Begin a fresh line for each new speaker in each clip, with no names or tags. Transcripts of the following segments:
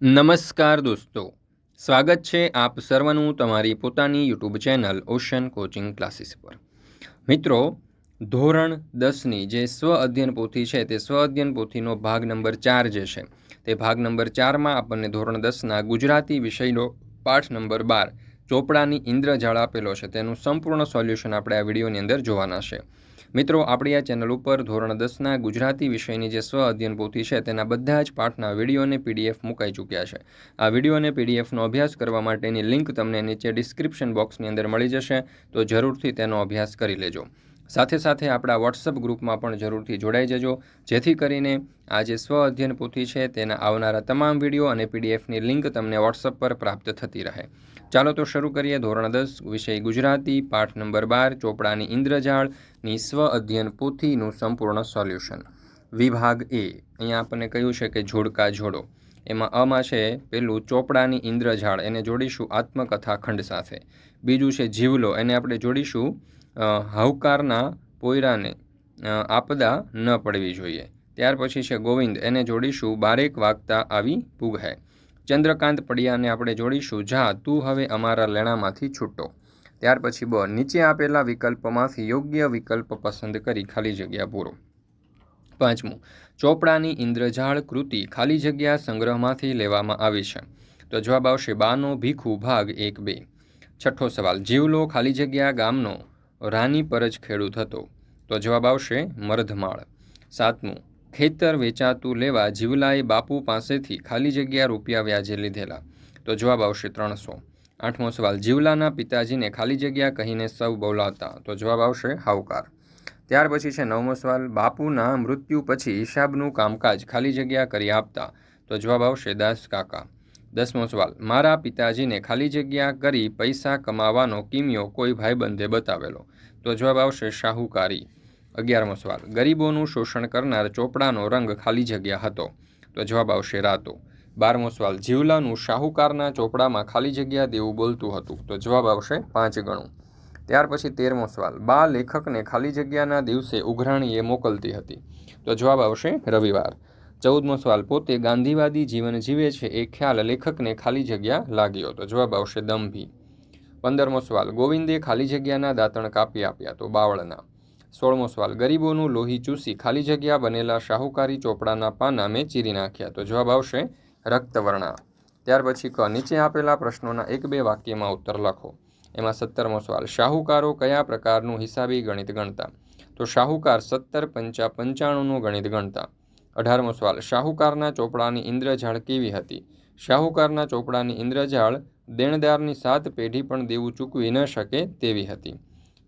નમસ્કાર દોસ્તો. સ્વાગત છે આપ સર્વનું તમારી પોતાની YouTube channel Ocean coaching classes પર. મિત્રો, ધોરણ દસની જે સ્વ અધ્યયન પોથી છે તે સ્વ અધ્યયન પોથીનો ભાગ નંબર ચાર જે છે, તે ભાગ નંબર ચારમાં આપણને ધોરણ દસના ગુજરાતી વિષયનો પાઠ નંબર બાર ચોપડાની ઇન્દ્રજાળ આપેલો છે. તેનું સંપૂર્ણ સોલ્યુશન આપણે આ વિડીયોની અંદર જોવાના છે. મિત્રો, આપણી આ ચેનલ ઉપર ધોરણ દસના ગુજરાતી વિષયની જે સ્વ અધ્યયન પોથી છે, તેના બધા જ પાઠના વીડિયો અને પીડીએફ મુકાઈ ચૂક્યા છે. આ વીડિયો અને પીડીએફનો અભ્યાસ કરવા માટેની લિંક તમને નીચે ડિસ્ક્રિપ્શન બોક્સની અંદર મળી જશે, તો જરૂરથી તેનો અભ્યાસ કરી લેજો. સાથે સાથે આપણા વોટ્સઅપ ગ્રુપમાં પણ જરૂરથી જોડાઈ જજો. જેથી કરીને આ જે સ્વ અધ્યયન પોથી છે તેના આવનારા તમામ વીડિયો અને પીડીએફની લિંક તમને વોટ્સઅપ પર પ્રાપ્ત થતી રહે. ચાલો તો શરૂ કરીએ ધોરણ દસ વિષય ગુજરાતી, પાઠ નંબર બાર, ચોપડાની ઇન્દ્રજાળની સ્વ અધ્યયન પોથીનું સંપૂર્ણ સોલ્યુશન. વિભાગ એ. અહીંયા આપણને કહ્યું છે કે જોડકા જોડો. એમાં અમાં છે પેલું ચોપડાની ઇન્દ્રજાળ, એને જોડીશું આત્મકથા ખંડ સાથે. બીજું છે જીવલો, એને આપણે જોડીશું હવકારના પોયરાને આપદા ન પડવી જોઈએ. ત્યાર પછી છે ગોવિંદ, એને જોડીશું બારેક વાગતા આવી પૂગહે ચંદ્રકાંત પડિયાને આપણે જોડીશું, જા, તું હવે અમારા લેણામાંથી છૂટો. ત્યાર પછી બ, નીચે આપેલા વિકલ્પમાંથી યોગ્ય વિકલ્પ પસંદ કરી ખાલી જગ્યા પૂરો. પાંચમું, ચોપડાની ઇન્દ્રજાળ કૃતિ ખાલી જગ્યા સંગ્રહમાંથી લેવામાં આવી છે. તો જવાબ આવશે, બાનો ભીખુ ભાગ એક બે. છઠ્ઠો સવાલ, જીવલો ખાલી જગ્યા ગામનો રાની પર જ ખેડૂત હતો. તો જવાબ આવશે મરધમાળ. સાતમું, ખેતર વેચાતું લેવા જીવલાએ બાપુ પાસેથી ખાલી જગ્યા રૂપિયા વ્યાજે લીધેલા. તો જવાબ આવશે ત્રણસો. આઠમો સવાલ, જીવલાના પિતાજીને ખાલી જગ્યા કહીને સૌ બોલાવતા. તો જવાબ આવશે હાવકાર. ત્યાર પછી છે નવમો સવાલ, બાપુના મૃત્યુ પછી હિસાબનું કામકાજ ખાલી જગ્યા કરી આપતા. તો જવાબ આવશે દાસ કાકા. દસમો સવાલ. મારા પિતાજીને ખાલી જગ્યા કરી પૈસા કમાવાનો કિમિયો કોઈ ભાઈબંધે બતાવેલો? તો જવાબ આવશે શાહુકારી. અગિયારમો સવાલ. ગરીબોનું શોષણ કરનાર ચોપડાનો રંગ ખાલી જગ્યા હતો. તો જવાબ આવશે રાતો. બારમો સવાલ. જીવલાનું શાહુકારના ચોપડામાં ખાલી જગ્યા દેવું બોલતું હતું. તો જવાબ આવશે પાંચ ગણું. ત્યાર પછી તેરમો સવાલ. બા લેખકને ખાલી જગ્યાના દિવસે ઉઘરાણીએ મોકલતી હતી. તો જવાબ આવશે રવિવાર. ચૌદમો સવાલ, પોતે ગાંધીવાદી જીવન જીવે છે એ ખ્યાલ લેખકને ખાલી જગ્યા લાગ્યો તો જવાબ આવશે દંભી. પંદરમો સવાલ, ગોવિંદે ખાલી જગ્યાના દાંતણ કાપી આપ્યા તો બાવળના. સોળમો સવાલ, ગરીબોનું લોહી ચૂસી ખાલી જગ્યા બનેલા શાહુકારી ચોપડાના પાના મેં ચીરી નાખ્યા તો જવાબ આવશે રક્તવર્ણા. ત્યાર પછી ક, નીચે આપેલા પ્રશ્નોના એક બે વાક્યમાં ઉત્તર લખો. એમાં સત્તરમો સવાલ, શાહુકારો કયા પ્રકારનું હિસાબી ગણિત ગણતા? તો શાહુકાર સત્તર પંચા પંચાણુંનું ગણિત ગણતા. અઢારમો સવાલ. શાહુકારના ચોપડાની ઇન્દ્રજાળ કેવી હતી? શાહુકારના ચોપડાની ઇન્દ્રજાળ દેણદારની સાત પેઢી પણ દેવું ચૂકવી ન શકે તેવી હતી.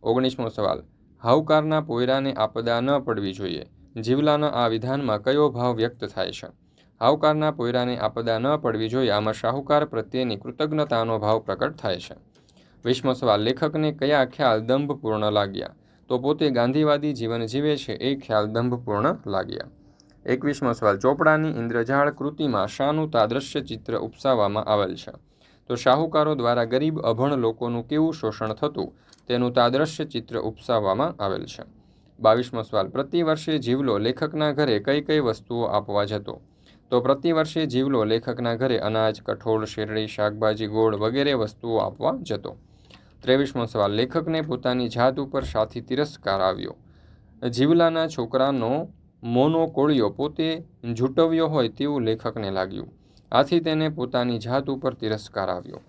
ઓગણીસમો સવાલ. હાવકારના પોયરાને આપદા ન પડવી જોઈએ. જીવલાના આ વિધાનમાં કયો ભાવ વ્યક્ત થાય છે? હાવકારના પોયરાને આપદા ન પડવી જોઈએ, આમાં શાહુકાર પ્રત્યેની કૃતજ્ઞતાનો ભાવ પ્રકટ થાય છે. વીસમો સવાલ. લેખકને કયા ખ્યાલ દંભપૂર્ણ લાગ્યા? તો પોતે ગાંધીવાદી જીવન જીવે છે, એ ખ્યાલ દંભપૂર્ણ લાગ્યા. એકવીસમો સવાલ. ચોપડાની ઇન્દ્રજાળ કૃતિમાં શાનું તાદ્રશ્ય ચિત્ર ઉપસાવવામાં આવેલ છે. તો શાહુકારો દ્વારા ગરીબ અભણ લોકોનું કેવું શોષણ થતું? તેનું તાદ્રશ્ય ચિત્ર ઉપસાવવામાં આવેલ છે. બાવીસમો સવાલ. પ્રતિ વર્ષે જીવલો લેખકના ઘરે કઈ કઈ વસ્તુઓ આપવા જતો? તો પ્રતિ વર્ષે જીવલો લેખકના ઘરે અનાજ, કઠોળ, શેરડી, શાકભાજી, ગોળ વગેરે વસ્તુઓ આપવા જતો. ત્રેવીસમો સવાલ. લેખકને પોતાની જાત ઉપર સાથી તિરસ્કાર આવ્યો. જીવલાના છોકરાનો મોનો કોળિયો પોતે ઝૂંટવ્યો હોય તેવું લેખકને લાગ્યું. આથી તેને પોતાની જાત ઉપર તિરસ્કાર આવ્યો.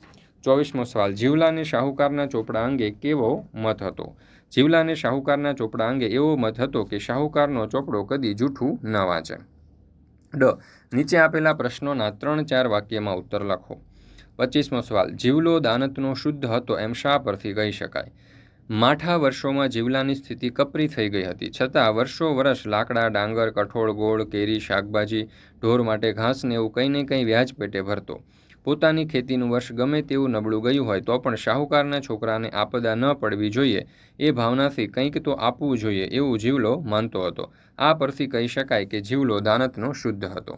ચોવીસમો સવાલ. જીવલાને શાહુકારના ચોપડા અંગે કેવો મત હતો? જીવલાને શાહુકારના ચોપડા અંગે એવો મત હતો કે શાહુકારનો ચોપડો કદી જૂઠું ન વાંચે. ડ. નીચે આપેલા પ્રશ્નોના ત્રણ ચાર વાક્યમાં ઉત્તર લખો. પચીસમો સવાલ. જીવલો દાનતનો શુદ્ધ હતો એમ શા પરથી કહી શકાય? માઠા વર્ષોમાં જીવલાની સ્થિતિ કપરી થઈ ગઈ હતી. છતાં વર્ષો વર્ષ લાકડા, ડાંગર, કઠોળ, ગોળ, કેરી, શાકભાજી, ઢોર માટે ઘાસને એવું કંઈ ને કંઈ વ્યાજ પેટે ભરતો. પોતાની ખેતીનું વર્ષ ગમે તેવું નબળું ગયું હોય તો પણ શાહુકારના છોકરાને આપદા ન પડવી જોઈએ. એ ભાવનાથી કંઈક તો આપવું જોઈએ એવું જીવલો માનતો હતો. આ પરથી કહી શકાય કે જીવલો દાનતનો શુદ્ધ હતો.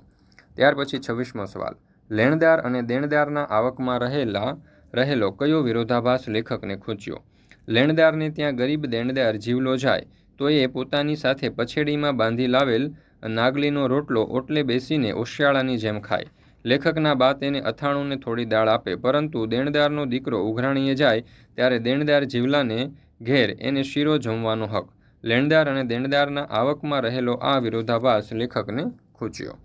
ત્યાર પછી છવ્વીસમો સવાલ. લેણદાર અને દેણદારના આવકમાં રહેલા રહેલો કયો વિરોધાભાસ લેખકને ખૂચ્યો? લેણદારને ત્યાં ગરીબ દેણદાર જીવલો જાય તો એ પોતાની સાથે પછેડીમાં બાંધી લાવેલ નાગલીનો રોટલો ઓટલે બેસીને ઓશિયાળાની જેમ ખાય. લેખકના બા તેને અથાણુંને થોડી દાળ આપે, પરંતુ દેણદારનો દીકરો ઉઘરાણીએ જાય, ત્યારે દેણદાર જીવલાને ઘેર એને શીરો જમવાનો હક. લેણદાર અને દેણદારના આવકમાં રહેલો આ વિરોધાભાસ લેખકને ખૂચ્યો.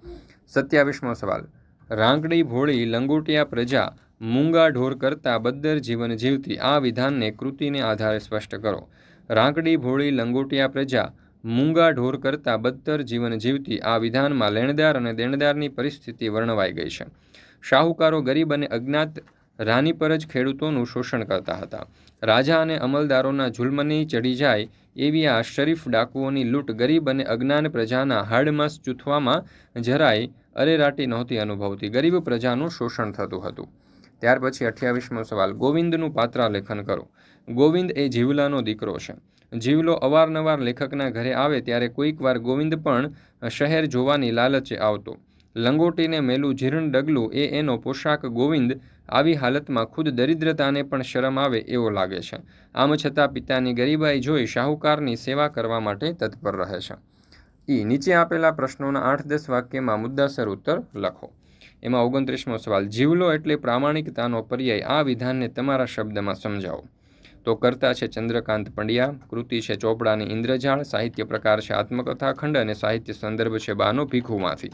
સત્યાવીસમો સવાલ. રાંગડી ભોળી લંગોટિયા પ્રજા મૂંગા ઢોર કરતાં બદ્દર જીવન જીવતી આ વિધાનને કૃતિને આધારે સ્પષ્ટ કરો. રાંકડી, ભોળી, લંગોટિયા પ્રજા મૂંગા ઢોર કરતાં બદતર જીવન જીવતી આ વિધાનમાં લેણદાર અને દેણદારની પરિસ્થિતિ વર્ણવાઈ ગઈ છે. શાહુકારો ગરીબ અને અજ્ઞાત રાની પર જ ખેડૂતોનું શોષણ કરતા હતા. રાજા અને અમલદારોના જુલ્મની ચડી જાય એવી આ શરીફ ડાકુઓની લૂંટ ગરીબ અને અજ્ઞાન પ્રજાના હાડમાસ ચૂથવામાં જરાય અરેરાટી નહોતી અનુભવતી. ગરીબ પ્રજાનું શોષણ થતું હતું. ત્યાર પછી અઠ્યાવીસમો સવાલ, ગોવિંદનું પાત્રાલેખન કરો. ગોવિંદ એ જીવલાનો દીકરો છે. જીવલો અવારનવાર લેખકના ઘરે આવે ત્યારે કોઈક વાર ગોવિંદ પણ શહેર જોવાની લાલચે આવતો. લંગોટીને મેલું જીર્ણ ડગલું એ એનો પોશાક ગોવિંદ આવી હાલતમાં ખુદ દરિદ્રતાને પણ શરમ આવે એવો લાગે છે. આમ છતાં પિતાની ગરીબાઈ જોઈ શાહુકારની સેવા કરવા માટે તત્પર રહે છે. ઈ નીચે આપેલા પ્રશ્નોના આઠ દસ વાક્યમાં મુદ્દાસર ઉત્તર લખો. એમાં ઓગણત્રીસમો સવાલ, જીવલો એટલે પ્રામાણિકતાનો પર્યાય, આ વિધાનને તમારા શબ્દમાં સમજાવો. તો કરતા છે ચંદ્રકાંત પંડ્યા, કૃતિ છે ચોપડાની ઇન્દ્રજાળ, સાહિત્ય પ્રકાર છે આત્મકથા ખંડ અને સાહિત્ય સંદર્ભ છે બાનો ભીખુમાંથી.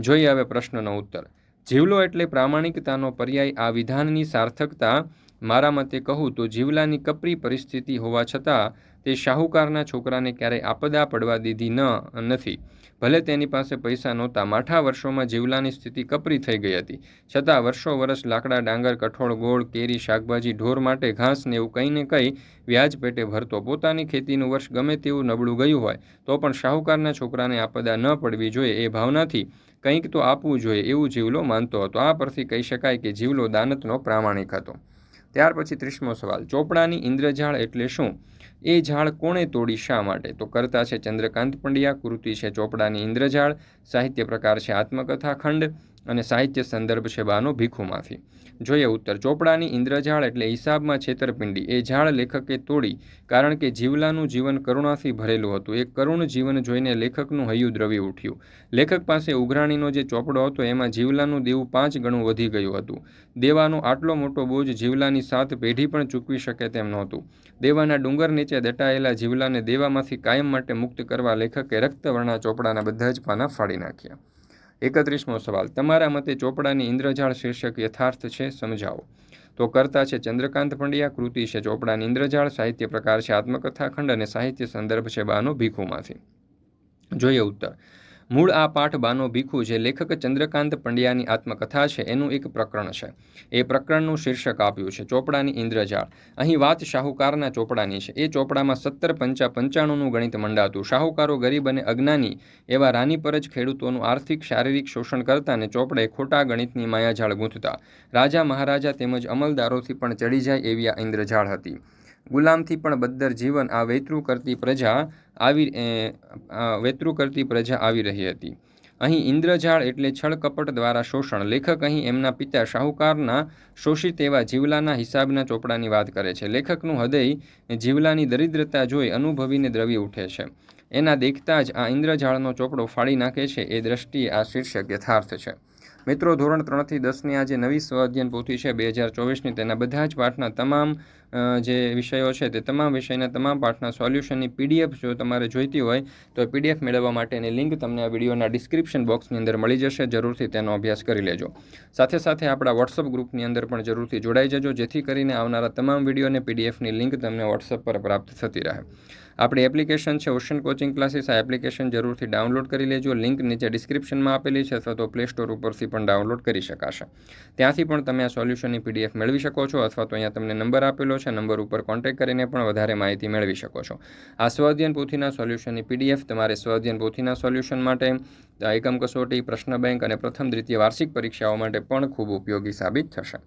જોઈએ હવે પ્રશ્નનો ઉત્તર. જીવલો એટલે પ્રામાણિકતાનો પર્યાય, આ વિધાનની સાર્થકતા મારા મતે કહું તો જીવલાની કપરી પરિસ્થિતિ હોવા છતાં તે શાહુકારના છોકરાને ક્યારેય આપદા પડવા દીધી ન, નથી. ભલે તેની પાસે પૈસા નહોતા, માઠા વર્ષોમાં જીવલાની સ્થિતિ કપરી થઈ ગઈ હતી. છતાં વર્ષો વર્ષ લાકડા, ડાંગર, કઠોળ, ગોળ, કેરી, શાકભાજી, ઢોર માટે ઘાસ ને એવું કંઈ ને કંઈ વ્યાજ પેટે ભરતો. પોતાની ખેતીનું વર્ષ ગમે તેવું નબળું ગયું હોય, તો પણ શાહુકારના છોકરાને આપદા ન પડવી જોઈએ એ ભાવનાથી કંઈક તો આપવું જોઈએ એવું જીવલો માનતો હતો. આ પરથી કહી શકાય કે જીવલો દાનતનો પ્રામાણિક હતો. ત્યાર પછી ત્રીસમો સવાલ. ચોપડાની ઇન્દ્રજાળ એટલે શું? એ ઝાડ કોણે તોડી શા માટે? તો કરતા છે ચંદ્રકાંત પંડ્યા, કૃતિ છે ચોપડાની ઇન્દ્રજાળ સાહિત્ય પ્રકાર છે આત્મકથા ખંડ અને સાહિત્ય સંદર્ભ છે બાનો ભીખુમાંથી જોઈએ ઉત્તર. ચોપડાની ઇન્દ્રજાળ એટલે હિસાબમાં છેતરપિંડી. એ ઝાડ લેખકે તોડી કારણ કે જીવલાનું જીવન કરુણાથી ભરેલું હતું. એ કરુણ જીવન જોઈને લેખકનું હૈયું દ્રવી ઉઠ્યું. લેખક પાસે ઉઘરાણીનો જે ચોપડો હતો એમાં જીવલાનું દેવું પાંચ ગણું વધી ગયું હતું. દેવાનો આટલો મોટો બોજ જીવલાની સાત પેઢી પણ ચૂકવી શકે તેમ નહોતું. દેવાના ડુંગર નીચે દટાયેલા જીવલાને દેવામાંથી કાયમ માટે મુક્ત કરવા લેખકે રક્તવર્ણા ચોપડાના બધા જ પાના ફાડી નાખ્યા. એકત્રીસમો સવાલ, તમારા મતે ચોપડાની ઇન્દ્રજાળ શીર્ષક યથાર્થ છે સમજાવો. તો કરતા છે, ચંદ્રકાંત પંડ્યા કૃતિ છે, ચોપડાની ઇન્દ્રજાળ સાહિત્ય પ્રકાર છે આત્મકથા ખંડ અને સાહિત્ય સંદર્ભ છે બાનો ભીખુમાંથી. જોઈએ ઉત્તર મૂળ આ પાઠ બાનો ભીખુ જે લેખક ચંદ્રકાંત પંડ્યાની આત્મકથા છે, એનું એક પ્રકરણ છે. એ પ્રકરણનું શીર્ષક આપ્યું છે, ચોપડાની ઇન્દ્રજાળ. અહીં વાત શાહુકારના ચોપડાની છે. એ ચોપડામાં સત્તર પંચા પંચાણુંનું ગણિત મંડાતું. શાહુકારો ગરીબ અને અજ્ઞાની એવા રાની પર જ ખેડૂતોનું આર્થિક, શારીરિક શોષણ કરતા અને ચોપડે ખોટા ગણિતની માયાજાળ ગૂંથતા. રાજા મહારાજા તેમજ અમલદારોથી પણ ચડી જાય એવી આ ઇન્દ્રજાળ હતી. ગુલામથી પણ બદ્દર જીવન આ વેતરું કરતી પ્રજા આવી વેતરું કરતી પ્રજા આવી રહી હતી. અહીં ઇન્દ્રજાળ એટલે છળ કપટ દ્વારા શોષણ. લેખક અહીં એમના પિતા શાહુકારના શોષિત એવા જીવલાના હિસાબના ચોપડાની વાત કરે છે. લેખકનું હૃદય જીવલાની દરિદ્રતા જોઈ અનુભવીને દ્રવી ઉઠે છે. એના દેખતા જ આ ઇન્દ્રજાળનો ચોપડો ફાડી નાખે છે. એ દ્રષ્ટિએ આ શીર્ષક યથાર્થ છે. મિત્રો, ધોરણ ત્રણથી દસની આ જે નવી સ્વઅધ્યયન પોથી છે બે હજાર ચોવીસની. તેના બધા જ પાઠના તમામ જે વિષયો છે તે તમામ વિષયના તમામ પાઠના સોલ્યુશનની પીડીએફ જો તમારે જોઈતી હોય, તો પીડીએફ મેળવવા માટેની લિંક તમને આ વિડીયોના ડિસ્ક્રિપ્શન બોક્સની અંદર મળી જશે. જરૂરથી તેનો અભ્યાસ કરી લેજો. સાથે સાથે આપણા વોટ્સઅપ ગ્રુપની અંદર પણ જરૂરથી જોડાઈ જજો, જેથી કરીને આવનારા તમામ વીડિયો અને પીડીએફની લિંક તમને વોટ્સઅપ પર પ્રાપ્ત થતી રહે. આપણી એપ્લિકેશન છે ઓશન કોચિંગ ક્લાસીસ, આ એપ્લિકેશન જરૂરથી ડાઉનલોડ કરી લેજો. લિંક નીચે ડિસ્ક્રિપ્શનમાં આપેલી છે, અથવા તો પ્લે સ્ટોર ઉપરથી પણ ડાઉનલોડ કરી શકાશે. ત્યાંથી પણ તમે આ સોલ્યુશનની પીડીએફ મેળવી શકો છો, અથવા તો અહીંયા તમને નંબર આપેલો છે, નંબર ઉપર કોન્ટેક્ટ કરીને પણ વધારે માહિતી મેળવી શકો છો. આ સ્વઅધ્યયન પોથીના સોલ્યુશનની પીડીએફ તમારે સ્વઅધ્યયન પોથીના સોલ્યુશન માટે એકમ કસોટી, પ્રશ્ન બેંક અને પ્રથમ દ્વિતીય વાર્ષિક પરીક્ષાઓ માટે પણ ખૂબ ઉપયોગી સાબિત થશે.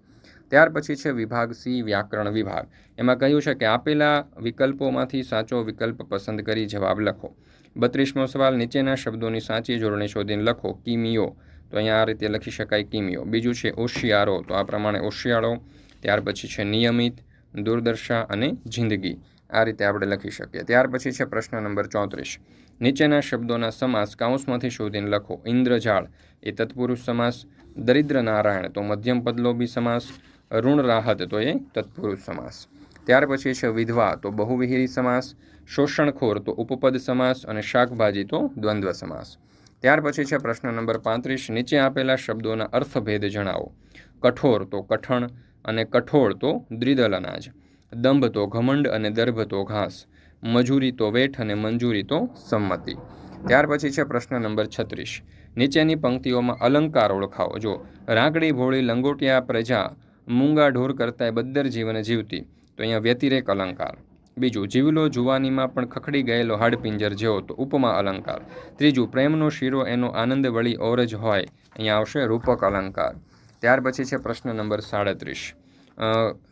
ત્યાર પછી છે વિભાગ સી, વ્યાકરણ વિભાગ. એમાં કહ્યું છે કે આપેલા વિકલ્પોમાંથી સાચો વિકલ્પ પસંદ કરી જવાબ લખો. બત્રીસમો સવાલ, નીચેના શબ્દોની સાચી જોડણી શોધીને લખો, કિમિયો. તો અહીંયા આ રીતે લખી શકાય કિમિયો. બીજું છે ઓશિયારો. તો આ પ્રમાણે ઓશિયાળો. ત્યાર પછી છે નિયમિત દુર્દશા અને જિંદગી. આ રીતે આપણે લખી શકીએ. ત્યાર પછી છે પ્રશ્ન નંબર ચોત્રીસ. નીચેના શબ્દોના સમાસ કાઉન્સમાંથી શોધીને લખો. ઇન્દ્રજાળ એ તત્પુરુષ સમાસ. દરિદ્ર નારાયણ તો મધ્યમ પદલોભી સમાસ. ઋણ રાહત, તો એ તત્પુરુષ સમાસ. ત્યાર પછી છે વિધવા, તો બહુવિહીરી સમાસ, શોષણખોર, તો ઉપપદ સમાસ અને શાકભાજી, તો દ્વંદ્વ સમાસ. ત્યાર પછી છે પ્રશ્ન નંબર પાંત્રીસ, નીચે આપેલા શબ્દોના અર્થભેદ જણાવો. કઠોર, તો કઠણ અને કઠોળ, તો દ્વિદલ અનાજ દંભ, તો ઘમંડ અને દર્ભ, તો ઘાસ. મજૂરી, તો વેઠ અને મંજૂરી, તો સંમતિ. ત્યાર પછી છે પ્રશ્ન નંબર છત્રીસ. નીચેની પંક્તિઓમાં અલંકાર ઓળખાવો. જો રાગડી, ભોળી, લંગોટિયા, પ્રજા મૂંગા ઢોર કરતાંય બદ્દર જીવન જીવતી. તો અહીંયા વ્યતિરેક અલંકાર. બીજું, જીવલો જુવાનીમાં પણ ખખડી ગયેલો હાડપિંજર જેવો તો ઉપમા અલંકાર. ત્રીજું, પ્રેમનો શીરો એનો આનંદ વળી ઓર જ હોય, અહીંયા આવશે રૂપક અલંકાર. ત્યાર પછી છે પ્રશ્ન નંબર સાડત્રીસ.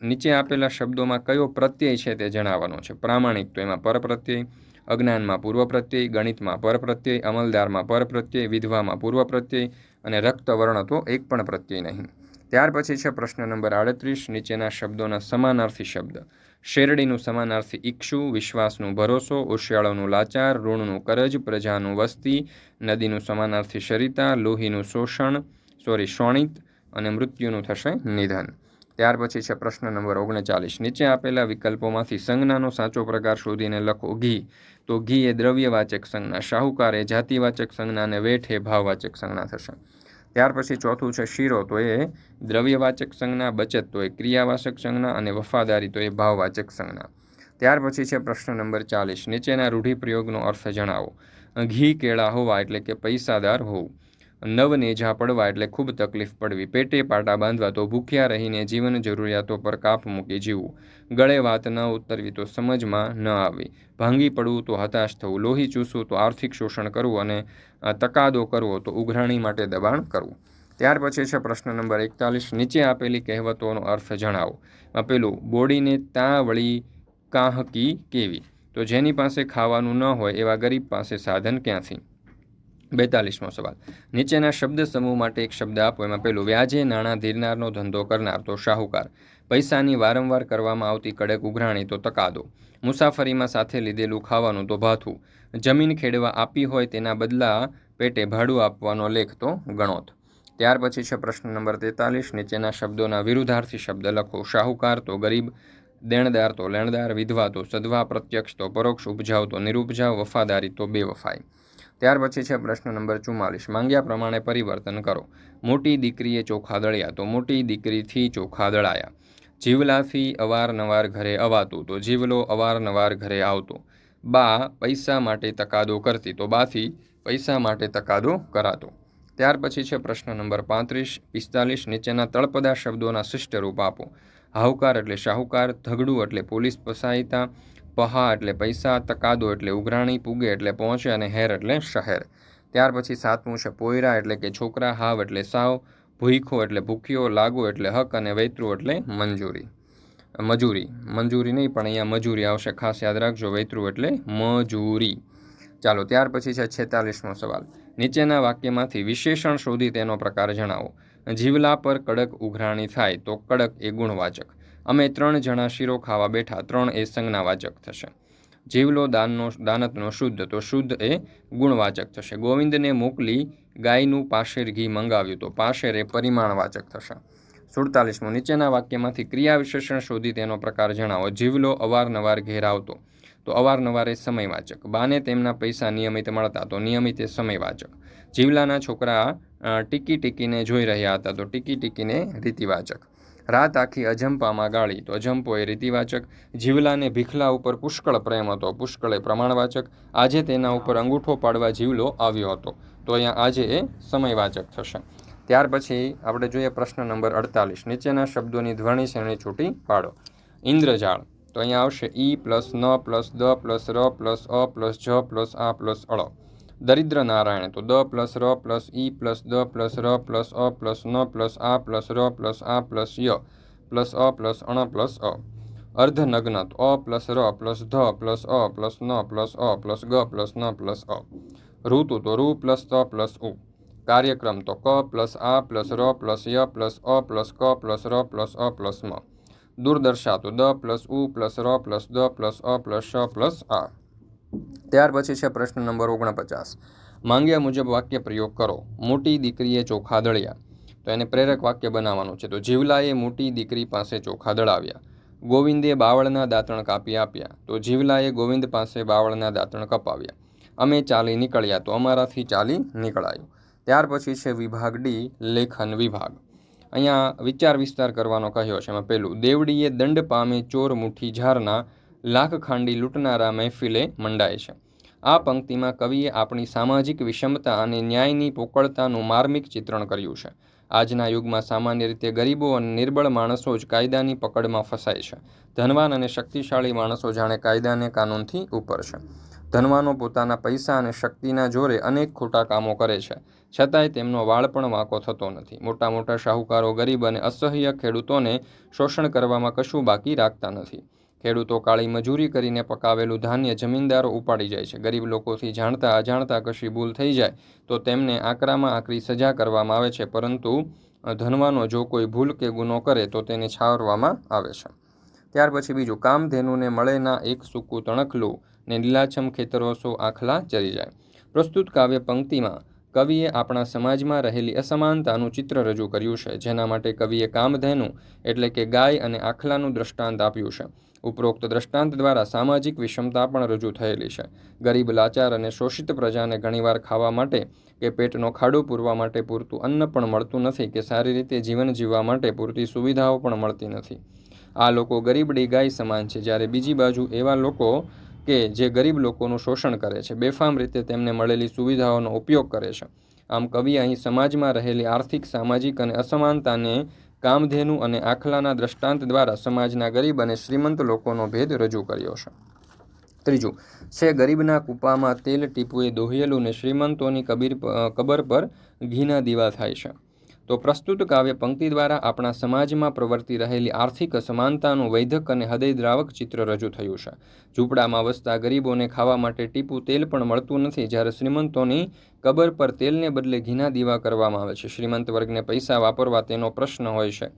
નીચે આપેલા શબ્દોમાં કયો પ્રત્યય છે તે જણાવવાનો છે? પ્રામાણિક તો એમાં પરપ્રત્યય અજ્ઞાનમાં પૂર્વ પ્રત્યય, ગણિતમાં પરપ્રત્યય અમલદારમાં પરપ્રત્યય વિધવામાં પૂર્વ પ્રત્યય અને રક્તવર્ણ તો એક પણ પ્રત્યય નહીં. ત્યાર પછી છે પ્રશ્ન નંબર આડત્રીસ, નીચેના શબ્દોના સમાનાર્થી શબ્દ. શેરડીનું સમાનાર્થી ઈક્ષુ વિશ્વાસનું ભરોસો ઉશિયાળોનું લાચાર, ઋણનું કરજ, પ્રજાનું વસ્તી, નદીનું સમાનાર્થી શરિતા, લોહીનું શોષણ, સોરી, શોણિત અને મૃત્યુનું થશે નિધન. ત્યાર પછી છે પ્રશ્ન નંબર ઓગણચાલીસ. નીચે આપેલા વિકલ્પોમાંથી સંજ્ઞાનો સાચો પ્રકાર શોધીને લખો ઘી. તો ઘી એ દ્રવ્યવાચક સંજ્ઞા. શાહુકાર એ જાતિવાચક સંજ્ઞા અને વેઠ એ ભાવવાચક સંજ્ઞા થશે. ત્યાર પછી ચોથું છે શીરો, તો એ દ્રવ્યવાચક સંજ્ઞા, બચત, તો એ ક્રિયાવાચક સંજ્ઞા અને વફાદારી, તો એ ભાવવાચક સંજ્ઞા. ત્યાર પછી છે પ્રશ્ન નંબર ચાલીસ, નીચેના રૂઢિપ્રયોગનો અર્થ જણાવો. ઘી કેળા હોવા એટલે કે પૈસાદાર હોવું. નવ નેજા પડવા એટલે ખૂબ તકલીફ પડવી. પેટે પાટા બાંધવા તો ભૂખ્યા રહીને જીવન જરૂરિયાતો પર કાપ મૂકી જીવવું. ગળે વાત ન ઉતરવી તો સમજમાં ન આવી. ભાંગી પડવું તો હતાશ થવું. લોહી ચૂસવું તો આર્થિક શોષણ કરવું અને તકાદો કરવો તો ઉઘરાણી માટે દબાણ કરવું. ત્યાર પછી છે પ્રશ્ન નંબર એકતાલીસ. નીચે આપેલી કહેવતોનો અર્થ જણાવો. પેલું બોડીને તા વળી કાહકી કેવી? તો જેની પાસે ખાવાનું ન હોય એવા ગરીબ પાસે સાધન ક્યાંથી? બેતાલીસમો સવાલ. નીચેના શબ્દ સમૂહ માટે એક શબ્દ આપો. એમાં પેલું વ્યાજે નાણાં ધીરનારનો ધંધો કરનાર તો શાહુકાર. પૈસાની વારંવાર કરવામાં આવતી કડક ઉઘરાણી તો તકાદો. મુસાફરીમાં સાથે લીધેલું ખાવાનું તો ભાથું. જમીન ખેડવા આપી હોય તેના બદલા પેટે ભાડું આપવાનો લેખ તો ગણોત. ત્યાર પછી છે પ્રશ્ન નંબર તેતાલીસ. નીચેના શબ્દોના વિરુદ્ધાર્થી શબ્દ લખો. શાહુકાર તો ગરીબ, દેણદાર તો લેણદાર, વિધવા તો સદવા, પ્રત્યક્ષ તો પરોક્ષ, ઉપજાવ તો નિરુપજાવ, વફાદારી તો બેવફાઈ. ત્યાર પછી છે પ્રશ્ન નંબર ચુમ્માલીસ. માંગ્યા પ્રમાણે પરિવર્તન કરો. મોટી દીકરીએ ચોખા દળ્યા તો મોટી દીકરીથી ચોખા દળાયા. જીવલાથી અવારનવાર ઘરે અવાતું તો જીવલો અવારનવાર ઘરે આવતો. બા પૈસા માટે તકાદો કરતી તો બાથી પૈસા માટે તકાદો કરાતો. ત્યાર પછી છે પ્રશ્ન નંબર પાંત્રીસ. પિસ્તાલીસ નીચેના તળપદા શબ્દોના શિષ્ટ રૂપ આપો. હાહુકાર એટલે શાહુકાર, ધગડું એટલે પોલીસ પસાયતા પહા એટલે પૈસા, તકાદો એટલે ઉઘરાણી પૂગે એટલે પહોંચે અને હેર એટલે શહેર. ત્યાર પછી સાતમું છે પોયરા એટલે કે છોકરા, હાવ એટલે સાવ, ભૂખો એટલે ભૂખ્યો, લાગુ એટલે હક અને વૈતરું એટલે મંજૂરી. મજૂરી. મંજૂરી નહીં, પણ અહીંયા મજૂરી આવશે. ખાસ યાદ રાખજો વૈતરું એટલે મજૂરી. ચાલો, ત્યાર પછી છે છેતાલીસમો સવાલ. નીચેના વાક્યમાંથી વિશેષણ શોધી તેનો પ્રકાર જણાવો. જીવલા પર કડક ઉઘરાણી થાય તો કડક એ ગુણવાચક. અમે ત્રણ જણા શીરો ખાવા બેઠા, ત્રણ એ સંજ્ઞાવાચક થશે. જીવલો દાનનો, દાનતનો શુદ્ધ, તો શુદ્ધ એ ગુણવાચક થશે. ગોવિંદને મોકલી ગાયનું પાશેર ઘી મંગાવ્યું, તો પાશેર એ પરિમાણવાચક થશે. સુડતાલીસમું, નીચેના વાક્યમાંથી ક્રિયા વિશેષણ શોધી તેનો પ્રકાર જણાવો. જીવલો અવારનવાર ઘેરાવતો, તો અવારનવાર એ સમયવાચક. બાને તેમના પૈસા નિયમિત મળતા, તો નિયમિત એ સમયવાચક. જીવલાના છોકરા ટીકી ટીકીને જોઈ રહ્યા હતા, તો ટીકી ટીકીને રીતિવાચક. રાત આખી અજંપામાં ગાળી તો અજંપો એ રીતિવાચક જીવલાને ભીખલા ઉપર પુષ્કળ પ્રેમ હતો. પુષ્કળ એ પ્રમાણવાચક આજે તેના ઉપર અંગૂઠો પાડવા જીવલો આવ્યો હતો. તો અહીંયા આજે એ સમયવાચક થશે. ત્યાર પછી આપણે જોઈએ પ્રશ્ન નંબર અડતાલીસ. નીચેના શબ્દોની ધ્વનિ શ્રેણી છૂટી પાડો. ઇન્દ્રજાળ. તો અહીંયા આવશે ઈ પ્લસ ન પ્લસ દ પ્લસ ર પ્લસ અ પ્લસ જ પ્લસ આ પ્લસ અળ. દરિદ્ર નારાયણ. તો દ પ્લસ ર પ્લસ ઈ પ્લસ દ પ્લસ ર પ્લસ અ પ્લસ ન પ્લસ આ પ્લસ ર પ્લસ આ પ્લસ ય પ્લસ અ પ્લસ અણ પ્લસ અ. અર્ધનગ્ન અ પ્લસ ર પ્લસ ધ પ્લસ અ પ્લસ ન પ્લસ અ પ્લસ ગ પ્લસ ન પ્લસ અ. ઋતુ તો રૂ પ્લસ ત પ્લસ ઉ. કાર્યક્રમ તો ક પ્લસ આ પ્લસ ર પ્લસ ય પ્લસ અ પ્લસ ક પ્લસ ર પ્લસ અ પ્લસ મ. દૂરદર્શા તો દ પ્લસ ઉ પ્લસ ર પ્લસ દ પ્લસ અ પ્લસ શ પ્લસ આ. ત્યાર પછી છે પ્રશ્ન નંબર ઓગણપચાસ. માંગ્યા મુજબ વાક્ય પ્રયોગ કરો. મોટી દીકરીએ ચોખા દળ્યા. તો એને પ્રેરક વાક્ય બનાવવાનું છે. તો જીવલાએ મોટી દીકરી પાસે ચોખા દળાવ્યા. ગોવિંદે બાવળના દાંતણ કાપી આપ્યા. તો જીવલાએ ગોવિંદ પાસે બાવળના દાંતણ કપાવ્યા. અમે ચાલી નીકળ્યા તો અમારાથી ચાલી નીકળાયું. ત્યાર પછી છે વિભાગ ડી, લેખન વિભાગ. અહીંયા વિચાર વિસ્તાર કરવાનો કહ્યો છે. એમાં પહેલું, દેવડીએ દંડ પામે ચોર મુઠ્ઠી ઝારના લાખ ખાંડી લૂંટનારા મહેફિલે મંડાય છે. આ પંક્તિમાં કવિએ આપણી સામાજિક વિષમતા અને ન્યાયની પોકળતાનું માર્મિક ચિત્રણ કર્યું છે. આજના યુગમાં સામાન્ય રીતે ગરીબો અને નિર્બળ માણસો જ કાયદાની પકડમાં ફસાય છે. ધનવાન અને શક્તિશાળી માણસો જાણે કાયદાને કાનૂનથી ઉપર છે. ધનવાનો પોતાના પૈસા અને શક્તિના જોરે અનેક ખોટા કામો કરે છે. છતાંય તેમનો વાળ પણ વાંકો થતો નથી. મોટા મોટા શાહુકારો ગરીબ અને અસહ્ય ખેડૂતોને શોષણ કરવામાં કશું બાકી રાખતા નથી. ખેડૂતો કાળી મજૂરી કરીને પકાવેલું ધાન્ય જમીનદારો ઉપાડી જાય છે. ગરીબ લોકોથી જાણતા અજાણતા કશી ભૂલ થઈ જાય તો તેમને આકરામાં આકરી સજા કરવામાં આવે છે. પરંતુ ધનવાનો જો કોઈ ભૂલ કે ગુનો કરે તો તેને છાવરવામાં આવે છે. ત્યાર પછી બીજું, કામધેનુને મળે ના એક સૂકું તણખલું ને લીલાછમ ખેતરોસો આખલા ચરી જાય. પ્રસ્તુત કાવ્ય પંક્તિમાં, કવિએ આપણા સમાજમાં રહેલી અસમાનતાનું ચિત્ર રજૂ કર્યું છે, જેના માટે કવિએ કામધેનુ એટલે કે ગાય અને આખલાનું દ્રષ્ટાંત આપ્યું છે. ઉપરોક્ત દ્રષ્ટાંત દ્વારા સામાજિક વિષમતા પણ રજૂ થયેલી છે. ગરીબ, લાચાર અને શોષિત પ્રજાને ઘણીવાર ખાવા માટે કે પેટનો ખાડો પૂરવા માટે પૂરતું અન્ન પણ મળતું નથી કે સારી રીતે જીવન જીવવા માટે પૂરતી સુવિધાઓ પણ મળતી નથી. આ લોકો ગરીબડી ગાય સમાન છે. જ્યારે બીજી બાજુ એવા લોકો કે જે ગરીબ લોકોનું શોષણ કરે છે, બેફામ રીતે તેમને મળેલી સુવિધાઓનો ઉપયોગ કરે છે. આમ કવિ અહીં સમાજમાં રહેલી આર્થિક, સામાજિક અને અસમાનતાને કામધેનુ અને આખલાના દ્રષ્ટાંત દ્વારા સમાજના ગરીબ અને શ્રીમંત લોકોનો ભેદ રજૂ કર્યો છે. ત્રીજું, છે ગરીબના કૂપામાં તેલ ટીપુએ દોહ્યેલું ને શ્રીમંતોની કબીર કબર પર ઘીના દીવા થાય છે. તો પ્રસ્તુત કાવ્ય પંક્તિ દ્વારા આપણા સમાજમાં પ્રવર્તી રહેલી આર્થિક સમાનતાનું વૈધક અને હૃદયદ્રાવક ચિત્ર રજૂ થયું છે. ઝૂંપડામાં વસતા ગરીબોને ખાવા માટે ટીપું તેલ પણ મળતું નથી જ્યારે શ્રીમંતોની કબર પર તેલને બદલે ઘીના દીવા કરવામાં આવે છે. શ્રીમંત વર્ગને પૈસા વાપરવા તેનો પ્રશ્ન હોય છે.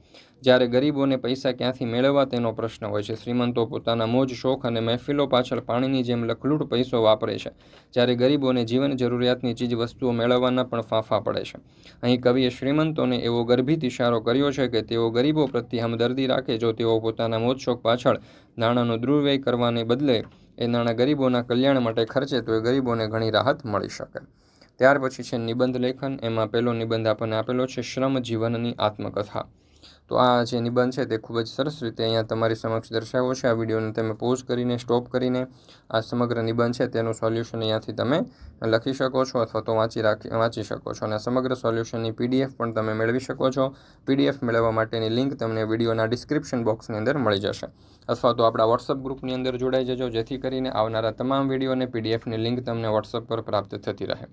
જ્યારે ગરીબોને પૈસા ક્યાંથી મેળવવા તેનો પ્રશ્ન હોય છે. શ્રીમંતો પોતાના મોજ, શોખ અને મહેફિલો પાછળ પાણીની જેમ લખલૂટ પૈસો વાપરે છે. જ્યારે ગરીબોને જીવન જરૂરિયાતની ચીજ વસ્તુઓ મેળવવાના પણ ફાંફા પડે છે. અહીં કવિએ શ્રીમંતોને એવો ગર્ભિત ઇશારો કર્યો છે કે તેઓ ગરીબો પ્રત્યે હમદર્દી રાખે જો તેઓ પોતાના મોજ શોખ પાછળ નાણાંનો દુર્વ્યય કરવાને બદલે એ નાણાં ગરીબોના કલ્યાણ માટે ખર્ચે તો એ ગરીબોને ઘણી રાહત મળી શકે. ત્યાર પછી છે નિબંધ લેખન. એમાં પહેલો નિબંધ આપણને આપેલો છે શ્રમ જીવનની આત્મકથા. તો આ જે નિબંધ છે તે ખૂબ જ સરસ રીતે અહીંયા તમારી સમક્ષ દર્શાવ્યો છે. આ વિડીયોને તમે પોઝ કરીને, સ્ટોપ કરીને આ સમગ્ર નિબંધ છે તેનું સોલ્યુશન અહીંયાથી તમે લખી શકો છો અથવા તો વાંચી રાખી, વાંચી શકો છો. અને સમગ્ર સોલ્યુશનની પીડીએફ પણ તમે મેળવી શકો છો. પીડીએફ મેળવવા માટેની લિંક તમને વિડીયોના ડિસ્ક્રિપ્શન બોક્સની અંદર મળી જશે. અથવા તો આપણા વોટ્સઅપ ગ્રુપની અંદર જોડાઈ જજો, જેથી કરીને આવનારા તમામ વીડિયો અને પીડીએફની લિંક તમને વોટ્સઅપ પર પ્રાપ્ત થતી રહે.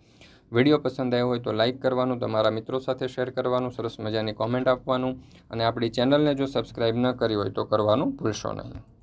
વીડિયો પસંદ આવ્યો હોય તો લાઇક કરવાનું, તમારા મિત્રો સાથે શેર કરવાનું, સરસ મજાની કોમેન્ટ આપવાનું અને આપણી ચેનલને જો સબસ્ક્રાઈબ ન કરી હોય તો કરવાનું ભૂલશો નહીં.